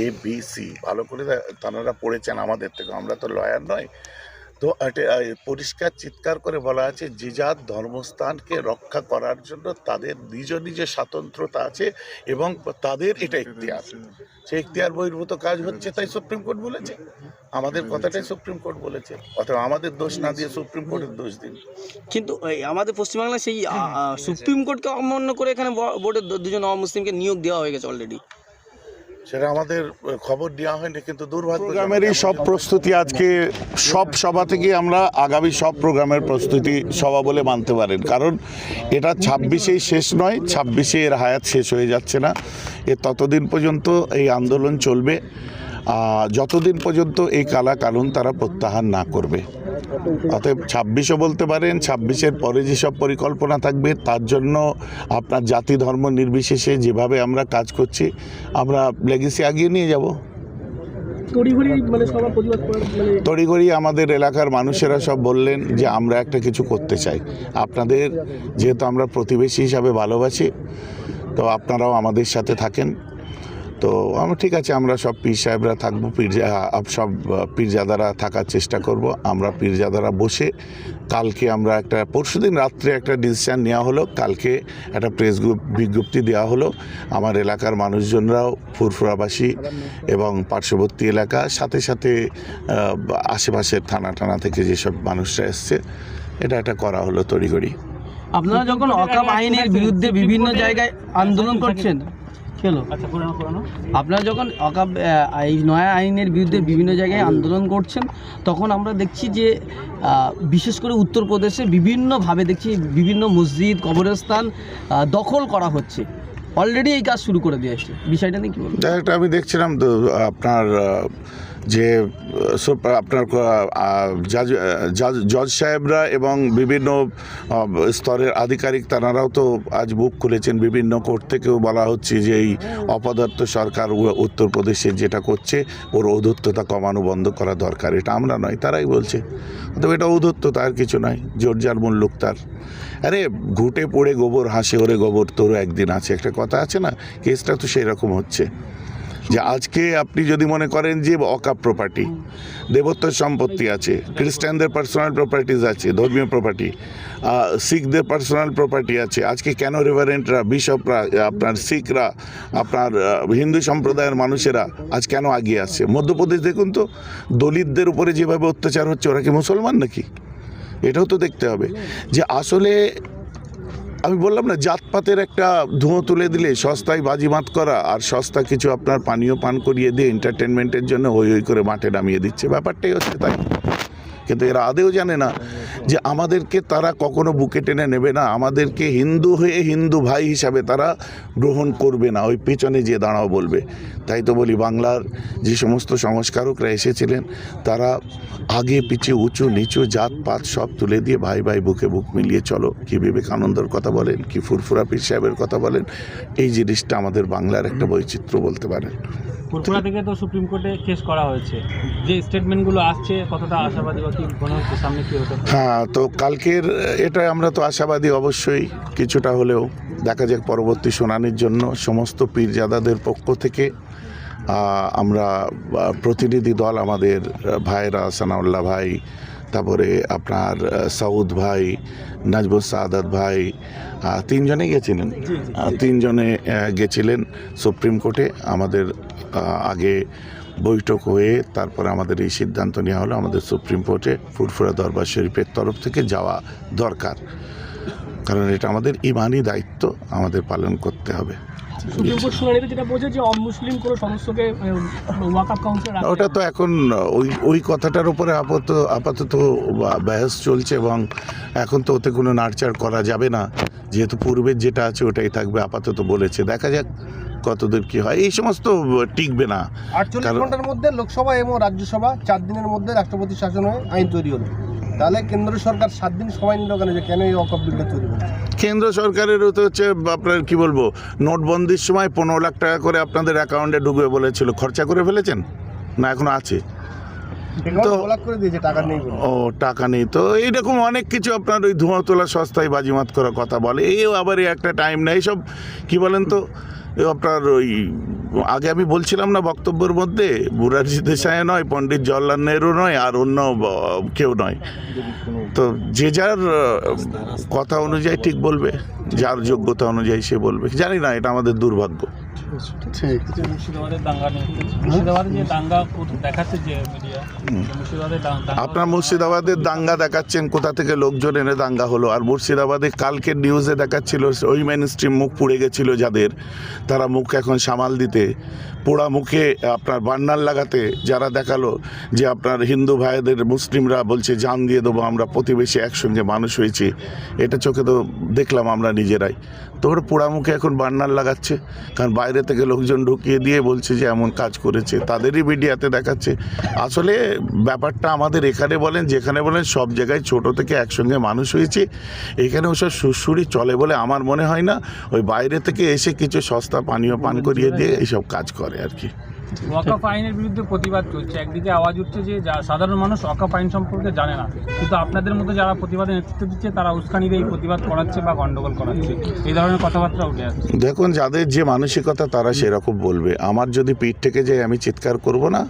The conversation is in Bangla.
এ বি সি ভালো করে তারা পড়েছেন আমাদের থেকে, আমরা তো লয়ার নয়। তো পরিষ্কার চিৎকার করে বলা আছে, যে যার ধর্মস্থানকে রক্ষা করার জন্য তাদের নিজ নিজ স্বাতন্ত্রতা আছে এবং তাদের এটা ইখতিয়ার সেই ইখতিয়ার বহির্ভূত কাজ হচ্ছে, তাই সুপ্রিম কোর্ট বলেছে। আমাদের কথাটাই সুপ্রিম কোর্ট বলেছে। অথবা আমাদের দোষ না দিয়ে সুপ্রিম কোর্টের দোষ দিন। কিন্তু আমাদের পশ্চিমবাংলায় সেই সুপ্রিম কোর্টকে অমান্য করে এখানে বোর্ডের দুজন অমুসলিমকে নিয়োগ দেওয়া হয়ে গেছে অলরেডি সেটা আমাদের খবর দেওয়া হয়নি, কিন্তু দুর্ভাগ্য প্রোগ্রামেরই সব প্রস্তুতি আজকে, সব সভা থেকে আমরা আগামী সব প্রোগ্রামের প্রস্তুতি সভা বলে মানতে পারেন। কারণ এটা ছাব্বিশেই শেষ নয়, ছাব্বিশে এর হায়াত শেষ হয়ে যাচ্ছে না। এ ততদিন পর্যন্ত এই আন্দোলন চলবে। যতদিন পর্যন্ত এই কালা কানুন তারা প্রত্যাহার না করবে। অতএব ছাব্বিশও বলতে পারেন ছাব্বিশের পরে যেসব পরিকল্পনা থাকবে তার জন্য আপনার জাতি ধর্ম নির্বিশেষে যেভাবে আমরা কাজ করছি আমরা লেগেসি আগিয়ে নিয়ে যাব। তড়িঘড়ি মানে মানে তড়িঘড়ি আমাদের এলাকার মানুষেরা সব বললেন যে আমরা একটা কিছু করতে চাই। আপনাদের যেহেতু আমরা প্রতিবেশী হিসাবে ভালোবাসি তো আপনারাও আমাদের সাথে থাকেন। তো আমরা ঠিক আছে, আমরা সব পীর সাহেবরা থাকব পীরজা সব পীরজাদারা থাকার চেষ্টা করব, আমরা পীরজাদারা বসে কালকে আমরা একটা পরশুদিন রাত্রে একটা ডিসিশান নেওয়া হলো, কালকে একটা প্রেস বিজ্ঞপ্তি দেওয়া হলো, আমার এলাকার মানুষজনরাও, ফুরফুরাবাসী এবং পার্শ্ববর্তী এলাকা, সাথে সাথে আশেপাশের থানা টানা থেকে যেসব মানুষরা এসছে, এটা একটা করা হলো তড়িঘড়ি। আপনারা যখন অকাপ আইনের বিরুদ্ধে বিভিন্ন জায়গায় আন্দোলন করছেন আপনারা যখন এই নয়া আইনের বিরুদ্ধে বিভিন্ন জায়গায় আন্দোলন করছেন তখন আমরা দেখছি যে বিশেষ করে উত্তরপ্রদেশে বিভিন্নভাবে দেখছি বিভিন্ন মসজিদ কবরস্থান দখল করা হচ্ছে। অলরেডি এই কাজ শুরু করে দিয়েছে। বিষয়টা নিয়ে কি বলব আমি দেখছিলাম তো আপনার যে আপনার জাজ সাহেবরা এবং বিভিন্ন স্তরের আধিকারিক তারাও তো আজ বুক খুলেছেন বিভিন্ন কোর্ট থেকেও বলা হচ্ছে যে এই অপদার্থ সরকার উত্তরপ্রদেশে যেটা করছে, ওর ঔদ্ধত্যতা কমানো বন্ধ করা দরকার। এটা আমরা নয়, তারাই বলছে। তো এটা ঔদ্ধত্যতা আর কিছু নয় জোরজার মুল্লুক তার। আরে, ঘুটে পড়ে গোবর, হাসে ওরে গোবর, তোরও একদিন আছে। একটা কথা আছে না, কেসটা তো সেই রকম হচ্ছে। যে আজকে আপনি যদি মনে করেন যে অকাপ প্রপার্টি দেবত্ব সম্পত্তি আছে, খ্রিস্টানদের পার্সোনাল প্রপার্টিজ আছে, ধর্মীয় প্রপার্টি শিখদের পার্সোনাল প্রপার্টি আছে, আজকে কেন রেভারেন্টরা বিশপরা আপনার শিখরা, আপনার হিন্দু সম্প্রদায়ের মানুষেরা আজ কেন আগিয়ে আসছে? মধ্যপ্রদেশ দেখুন তো, দলিতদের উপরে যেভাবে অত্যাচার হচ্ছে, ওরা কি মুসলমান নাকি? এটাও তো দেখতে হবে। যে আসলে আমি বললাম না, জাতপাতের একটা ধুঁয়ো তুলে দিলে সস্তায় বাজিমাত করা আর সস্তা কিছু আপনার পানীয় পান করিয়ে দিয়ে এন্টারটেনমেন্টের জন্য হই হই করে মাঠে নামিয়ে দিচ্ছে। ব্যাপারটাই হচ্ছে তাই। কিন্তু এরা আদেও জানে না যে আমাদেরকে তারা কখনো বুকে টেনে নেবে না। আমাদেরকে হিন্দু হয়ে হিন্দু ভাই হিসাবে তারা গ্রহণ করবে না। ওই পেছনে যে দাঁড়াও বলবে। তাই তো বলি বাংলার যে সমস্ত সংস্কারকরা এসেছিলেন, তারা আগে পিছিয়ে উঁচু নিচু জাত পাত সব তুলে দিয়ে ভাই ভাই বুকে বুক মিলিয়ে চলো। কি বিবেকানন্দর কথা বলেন, কি ফুরফুরা পীর সাহেবের কথা বলেন, এই জিনিসটা আমাদের বাংলার একটা বৈচিত্র্য বলতে পারেন। ফুরফুরা থেকে তো সুপ্রিম কোর্টে কেস করা হয়েছে। যে স্টেটমেন্টগুলো আসছে কতটা আশাবাদী বা কি মনে হচ্ছে? সামনে কি হতে হ্যাঁ তো কালকের এটা আমরা তো আশাবাদী অবশ্যই। কিছুটা হলেও দেখা যাক পরবর্তী শুনানির জন্য সমস্ত পীরজাদাদের পক্ষ থেকে আমরা প্রতিনিধি দল আমাদের ভাইরা সানাউল্লাহ ভাই তারপরে আপনার সাউদ ভাই নাজবুল সাদাত ভাই তিনজনে গেছিলেন। তিনজনে গেছিলেন সুপ্রিম কোর্টে। আমাদের আগে বৈঠক হয়ে তারপরে আমাদের এই সিদ্ধান্ত নেওয়া হলো। আমাদের সুপ্রিম কোর্টে ফুরফুরা দরবার শরীফের তরফ থেকে যাওয়া দরকার। কারণ এটা আমাদের ইমানি দায়িত্ব। আমাদের পালন করতে হবে। সুপ্রিম কোর্ট শুনানিতে যেটা বলছে যে অমুসলিম কোনো সদস্যকে ওয়াকআপ কাউন্সিল ওটা তো এখন ওই ওই কথাটার উপরে আপাতত আপাতত বহস চলছে এবং এখন তো ওতে কোনো নাড়চাড় করা যাবে না। যেহেতু পূর্বের যেটা আছে ওটাই থাকবে আপাতত বলেছে। দেখা যাক কতদূর কি হয়। এই সমস্ত টিকবে না। আটচল্লিশ ঘণ্টার মধ্যে লোকসভা এবং রাজ্যসভা চার দিনের মধ্যে রাষ্ট্রপতি শাসন হয়ে আইন তৈরি হলো। তাহলে কেন্দ্র সরকার সাত দিন সময় নিল কেন? যে কেন এই অকপ বিলটা তৈরি কেন্দ্র সরকারেরও তো হচ্ছে আপনার কি বলব নোটবন্দির সময় পনেরো লাখ টাকা করে আপনাদের অ্যাকাউন্টে ঢুকবে বলেছিল। খরচা করে ফেলেছেন? না এখনও আছে। তো- ও টাকা নেই। তো এইরকম অনেক কিছু আপনার ওই ধোঁয়া তোলা সস্তায় বাজিমাত করার কথা বলে। এও আবার একটা টাইম নেই সব কি বলেন তো আপনার ওই আগে আমি বলছিলাম না বক্তব্যের মধ্যে বুরাজি দেশাই নয়, পণ্ডিত জওয়াহরলাল নেহরু নয়, আর অন্য কেউ নয়। তো যে যার কথা অনুযায়ী ঠিক বলবে, যার যোগ্যতা অনুযায়ী সে বলবে। জানি না, এটা আমাদের দুর্ভাগ্য। আপনার মুর্শিদাবাদের দাঙ্গা দেখাচ্ছেন, কোথা থেকে লোকজন এনে দাঙ্গা হলো? আর মুর্শিদাবাদে কালকের নিউজে দেখাচ্ছিল, ওই মেন স্ট্রিম মুখ পুড়ে গেছিল যাদের, তারা মুখ এখন সামাল দিতে পোড়া মুখে আপনার বান্নার লাগাতে যারা দেখাল যে আপনার হিন্দু ভাইদের মুসলিমরা বলছে, জান দিয়ে দেবো, আমরা প্রতিবেশী একসঙ্গে মানুষ হয়েছি। এটা চোখে তো দেখলাম আমরা নিজেরাই। তো ওরা পোড়া মুখে এখন বান্নার লাগাচ্ছে? কারণ বাইরে থেকে লোকজন ঢুকিয়ে দিয়ে বলছে যে, এমন কাজ করেছে। তাদেরই মিডিয়াতে দেখাচ্ছে। আসলে ব্যাপারটা আমাদের এখানে বলেন, যেখানে বলেন, সব জায়গায় ছোট থেকে একসঙ্গে মানুষ হয়েছে। এখানে ওসব সুরসুরি চলে বলে আমার মনে হয় না। ওই বাইরে থেকে এসে কিছু সস্তা পানীয় পান করিয়ে দিয়ে এইসব কাজ করে আর কি। ওয়াকাফ আইনের বিরুদ্ধে প্রতিবাদ চলছে। একদিকে আওয়াজ উঠছে যে যা সাধারণ মানুষ ওয়াকাফ আইন সম্পর্কে জানে না। কিন্তু আপনাদের মতো যারা প্রতিবাদে নেতৃত্ব দিচ্ছে তারা উস্কানিতে এই প্রতিবাদ করাচ্ছে বা গণ্ডগোল করাচ্ছে। এই ধরনের কথাবার্তা উঠে আসছে। দেখুন যাদের যে মানসিকতা তারা সেরকম বলবে। আমার যদি পিঠ থেকে যায় আমি চিৎকার করব না?